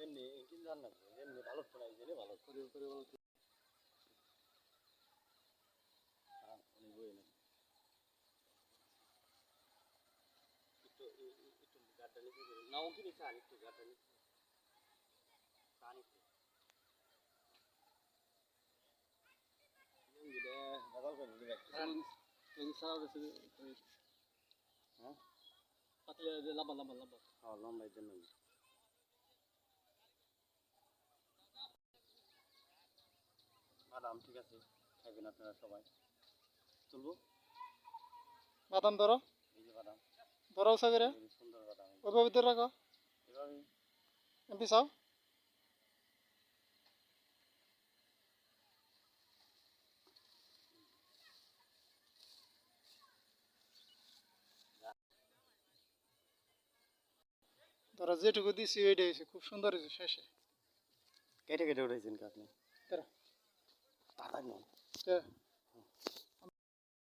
এমনি কি জান না এমনি ভালো তো নাই জেনে ভালো করে। করে হ্যাঁ না ওকে নিচে আন একটু গাড়টা নিচে আন একটু করে নিয়ে রাখছি হ্যাঁ। পাতলে লম্বা লম্বা লম্বা। হ্যাঁ জন্য বাদাম ঠিক আছে খাইবেন আপনারা সবাই। তুলবো বাদাম ধরো। এই যে বাদাম। ধরো উষা করে। সুন্দর বাদাম ওইভাবে ধরে রাখো। এভাবে। এমপি ধরো যেটুকু দিছি ওইটা হয়েছে। খুব সুন্দর হয়েছে শেষে। কেটে কেটে উঠেছেন আপনি? Akan.